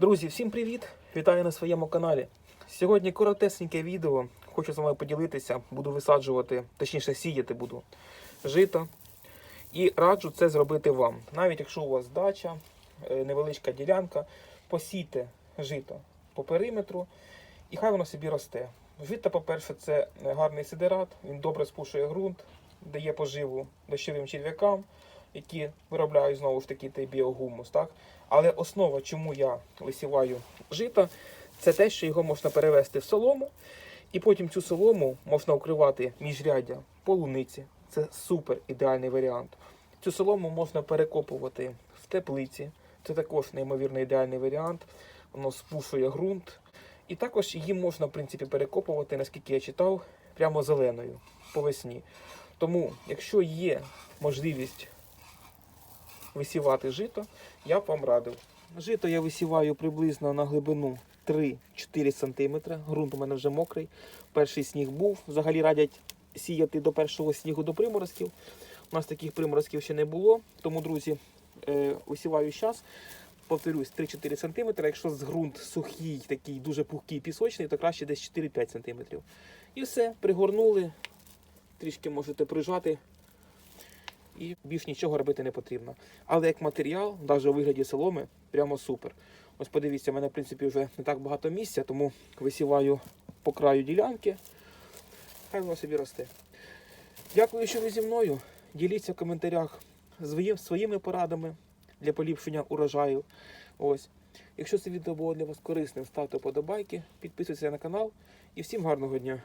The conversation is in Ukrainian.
Друзі, всім привіт! Вітаю на своєму каналі. Сьогодні коротесеньке відео. Хочу з вами поділитися. Буду висаджувати, точніше сіяти буду жито. І раджу це зробити вам. Навіть якщо у вас дача, е, невеличка ділянка, посійте жито по периметру і хай воно собі росте. Жито, по-перше, це гарний сидерат, він добре спушує ґрунт, дає поживу дощовим черв'якам, які виробляють знову ж таки той біогумус. Так? Але основа, чому я висіваю жито, це те, що його можна перевести в солому, і потім цю солому можна укривати міжряддя полуниці. Це супер ідеальний варіант. Цю солому можна перекопувати в теплиці. Це також неймовірно ідеальний варіант. Воно спушує ґрунт. І також її можна, в принципі, перекопувати, наскільки я читав, прямо зеленою по весні. Тому, якщо є можливість висівати жито, я б вам радив. Жито я висіваю приблизно на глибину 3-4 см. Грунт у мене вже мокрий. Перший сніг був. Взагалі радять сіяти до першого снігу до приморозків. У нас таких приморозків ще не було. Тому, друзі, е, висіваю зараз. Повторюсь, 3-4 см. Якщо ґрунт сухий, такий дуже пухкий пісочний, то краще десь 4-5 см. І все, пригорнули. Трішки можете прижати і більш нічого робити не потрібно. Але як матеріал, навіть у вигляді соломи, прямо супер. Ось подивіться, в мене в принципі вже не так багато місця, тому висіваю по краю ділянки. Хай воно собі росте. Дякую, що ви зі мною. Діліться в коментарях своїми порадами для поліпшення урожаю. Ось. Якщо це відео було для вас корисним, ставте вподобайки, підписуйтесь на канал і всім гарного дня!